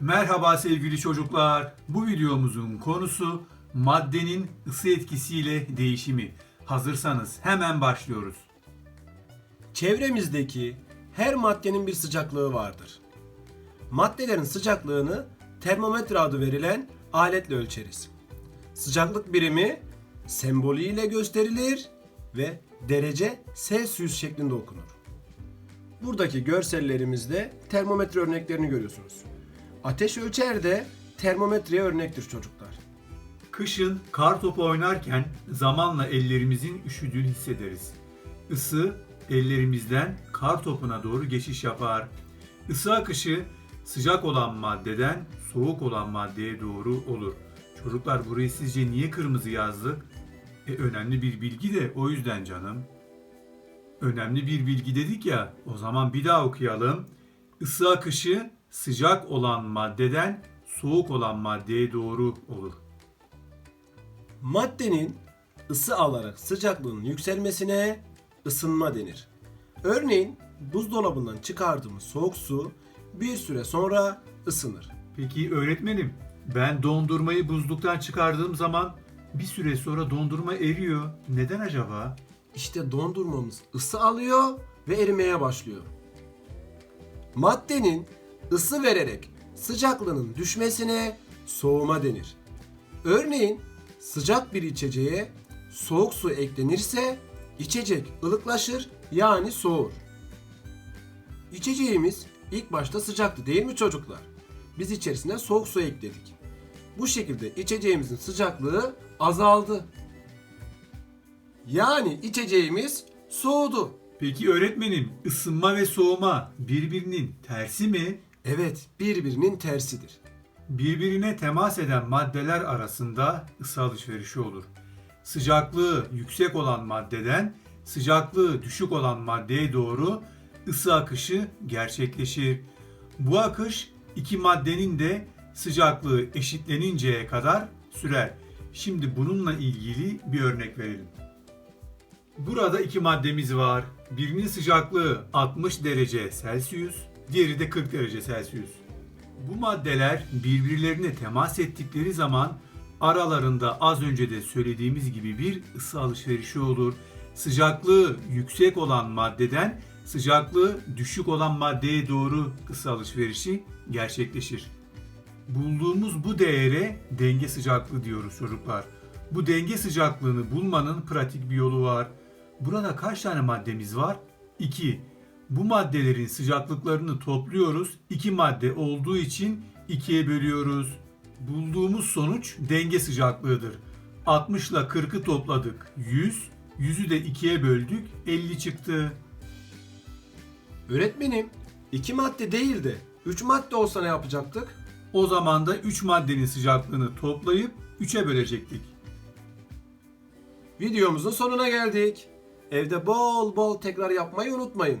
Merhaba sevgili çocuklar. Bu videomuzun konusu maddenin ısı etkisiyle değişimi. Hazırsanız hemen başlıyoruz. Çevremizdeki her maddenin bir sıcaklığı vardır. Maddelerin sıcaklığını termometre adı verilen aletle ölçeriz. Sıcaklık birimi sembolüyle gösterilir ve derece Celsius şeklinde okunur. Buradaki görsellerimizde termometre örneklerini görüyorsunuz. Ateş ölçer de termometreye örnektir çocuklar. Kışın kar topu oynarken zamanla ellerimizin üşüdüğünü hissederiz. Isı ellerimizden kar topuna doğru geçiş yapar. Isı akışı sıcak olan maddeden soğuk olan maddeye doğru olur. Çocuklar burayı sizce niye kırmızı yazdık? E, önemli bir bilgi de o yüzden canım. Önemli bir bilgi dedik ya, o zaman bir daha okuyalım. Isı akışı sıcak olan maddeden soğuk olan maddeye doğru olur. Maddenin ısı alarak sıcaklığının yükselmesine ısınma denir. Örneğin buzdolabından çıkardığımız soğuk su bir süre sonra ısınır. Peki öğretmenim, ben dondurmayı buzluktan çıkardığım zaman bir süre sonra dondurma eriyor. Neden acaba? İşte dondurmamız ısı alıyor ve erimeye başlıyor. Maddenin ısı vererek sıcaklığının düşmesine soğuma denir. Örneğin sıcak bir içeceğe soğuk su eklenirse içecek ılıklaşır yani soğur. İçeceğimiz ilk başta sıcaktı değil mi çocuklar? Biz içerisine soğuk su ekledik. Bu şekilde içeceğimizin sıcaklığı azaldı. Yani içeceğimiz soğudu. Peki öğretmenim, ısınma ve soğuma birbirinin tersi mi? Evet, birbirinin tersidir. Birbirine temas eden maddeler arasında ısı alışverişi olur. Sıcaklığı yüksek olan maddeden sıcaklığı düşük olan maddeye doğru ısı akışı gerçekleşir. Bu akış iki maddenin de sıcaklığı eşitleninceye kadar sürer. Şimdi bununla ilgili bir örnek verelim. Burada iki maddemiz var. Birinin sıcaklığı 60 derece Celsius, diğeri de 40 derece Celsius. Bu maddeler birbirlerine temas ettikleri zaman aralarında az önce de söylediğimiz gibi bir ısı alışverişi olur. Sıcaklığı yüksek olan maddeden sıcaklığı düşük olan maddeye doğru ısı alışverişi gerçekleşir. Bulduğumuz bu değere denge sıcaklığı diyoruz çocuklar. Bu denge sıcaklığını bulmanın pratik bir yolu var. Burada kaç tane maddemiz var? 2. Bu maddelerin sıcaklıklarını topluyoruz. 2 madde olduğu için 2'ye bölüyoruz. Bulduğumuz sonuç denge sıcaklığıdır. 60 ile 40'ı topladık 100. 100'ü de 2'ye böldük 50 çıktı. Öğretmenim, iki madde değil de üç madde olsa ne yapacaktık? O zaman da 3 maddenin sıcaklığını toplayıp 3'e bölecektik. Videomuzun sonuna geldik. Evde bol bol tekrar yapmayı unutmayın.